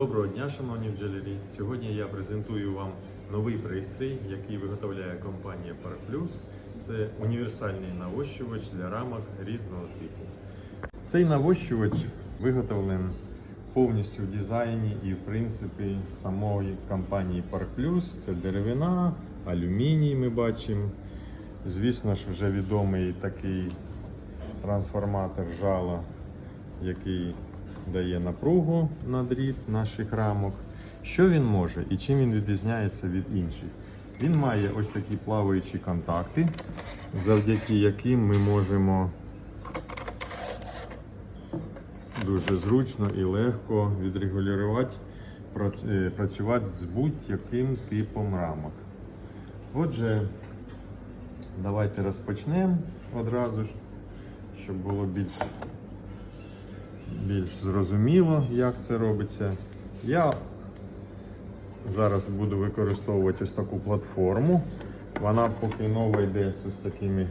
Доброго дня, шановні бджолярі! Сьогодні я презентую вам новий пристрій, який виготовляє компанія ParkPlus. Це універсальний навощувач для рамок різного типу. Цей навощувач виготовлений повністю в дизайні і в принципі самої компанії ParkPlus. Це деревина, алюміній ми бачимо. Звісно ж, вже відомий такий трансформатор жала, який дає напругу на дріт наших рамок. Що він може і чим він відрізняється від інших? Він має ось такі плаваючі контакти, завдяки яким ми можемо дуже зручно і легко відрегулювати, е, працювати з будь-яким типом рамок. Отже, давайте розпочнемо одразу щоб було більш більш зрозуміло, як це робиться. Я зараз буду використовувати ось таку платформу. Вона поки нова йде з такими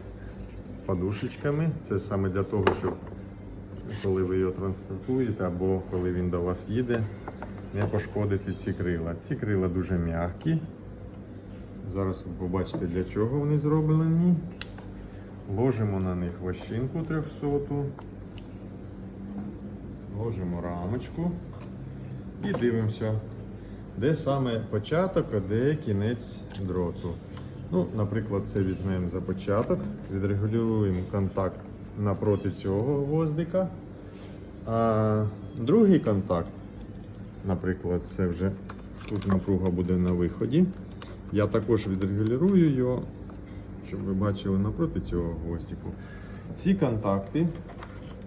подушечками. Це саме для того, щоб коли ви його транспортуєте або коли він до вас їде, не пошкодити ці крила. Ці крила дуже м'які. Зараз ви побачите, для чого вони зроблені. Ложимо на них вощинку 300. Ложимо рамочку і дивимося, де саме початок, а де кінець дроту. Ну, Наприклад, це візьмемо за початок, відрегулюємо контакт напроти цього гвоздика. А другий контакт, наприклад, це вже тут напруга буде на виході. Я також відрегулюю його, щоб ви бачили напроти цього гвоздику. Ці контакти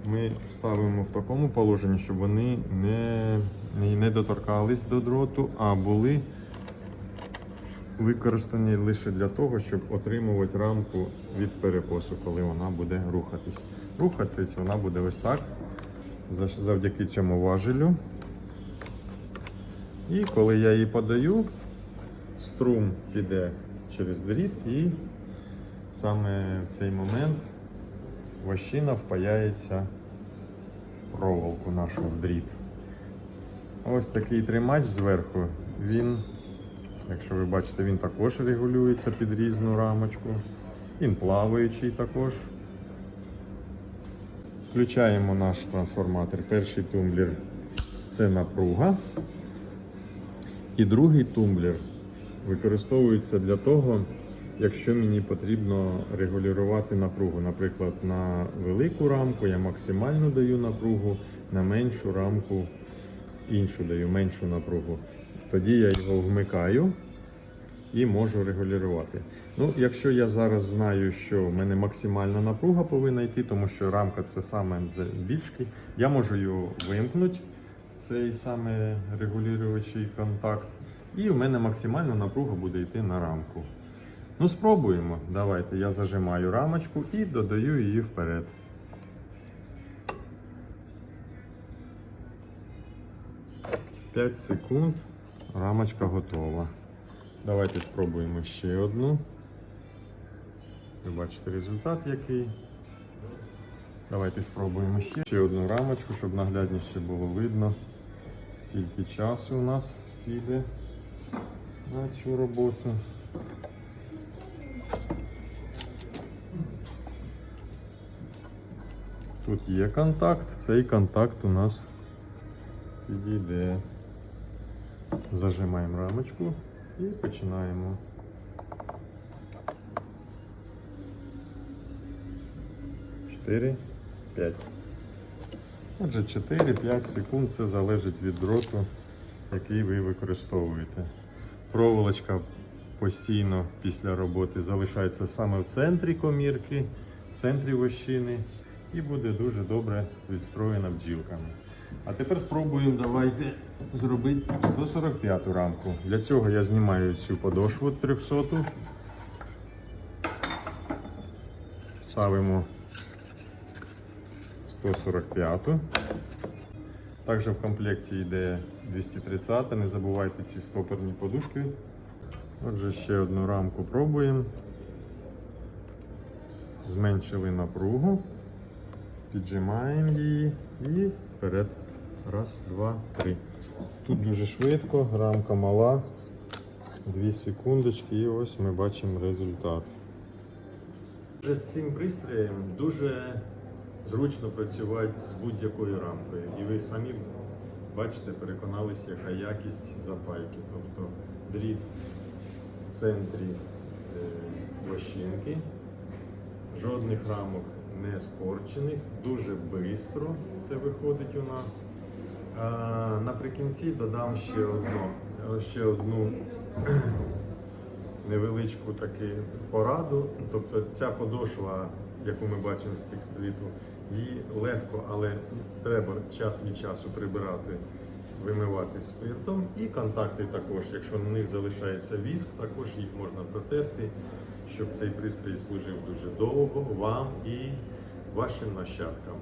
ми ставимо в такому положенні, щоб вони не, не, не доторкались до дроту, а були використані лише для того, щоб отримувати рамку від перекосу, коли вона буде рухатись. Рухатись вона буде ось так, завдяки цьому важелю. І коли я її подаю, струм піде через дріт і саме в цей момент вощина впаяється проволоку нашу в дріт. Ось такий тримач зверху. Він, якщо ви бачите, він також регулюється під різну рамочку. Він плаваючий також. Включаємо наш трансформатор. Перший тумблер це напруга. І другий тумблер використовується для того, якщо мені потрібно регулювати напругу. Наприклад, на велику рамку я максимально даю напругу, на меншу рамку іншу даю меншу напругу. Тоді я його вмикаю і можу регулювати. Ну, якщо я зараз знаю, що в мене максимальна напруга повинна йти, тому що рамка це саме більшки, я можу його вимкнути, цей саме регулюючий контакт, і в мене максимальна напруга буде йти на рамку. Ну, спробуємо. Давайте я зажимаю рамочку і додаю її вперед. П'ять секунд. Рамочка готова. Давайте спробуємо ще одну. Ви бачите результат який. Давайте спробуємо ще. Ще одну рамочку, щоб наглядніше було видно, скільки часу у нас піде на цю роботу. Тут є контакт, цей контакт у нас підійде. Зажимаємо рамочку і починаємо. Чотири, п'ять. Отже, 4-5 секунд це залежить від дроту, який ви використовуєте. Проволочка постійно після роботи залишається саме в центрі комірки, в центрі вощини і буде дуже добре відстроєна бджілками. А тепер спробуємо давайте зробити 145 рамку. Для цього я знімаю цю подошву 300. -ту. Ставимо 145. -ту. Також в комплекті йде 230. Не забувайте ці стоперні подушки. Отже, ще одну рамку пробуємо. Зменшили напругу. Піджимаємо її і вперед. Раз, два, три. Тут дуже швидко, рамка мала. Дві секундочки і ось ми бачимо результат. Вже з цим пристроєм дуже зручно працювати з будь-якою рамкою. І ви самі бачите, переконалися, яка якість запайки. Тобто дріт в центрі е, вощинки, жодних рамок не спорчених, дуже швидко це виходить у нас. Наприкінці додам ще одну, ще одну невеличку таку пораду. Тобто ця подошва, яку ми бачимо з текстиліту, її легко, але треба час від часу прибирати, вимивати спиртом. І контакти також, якщо на них залишається віск, також їх можна протерти, щоб цей пристрій служив дуже довго вам і вашим нащадкам.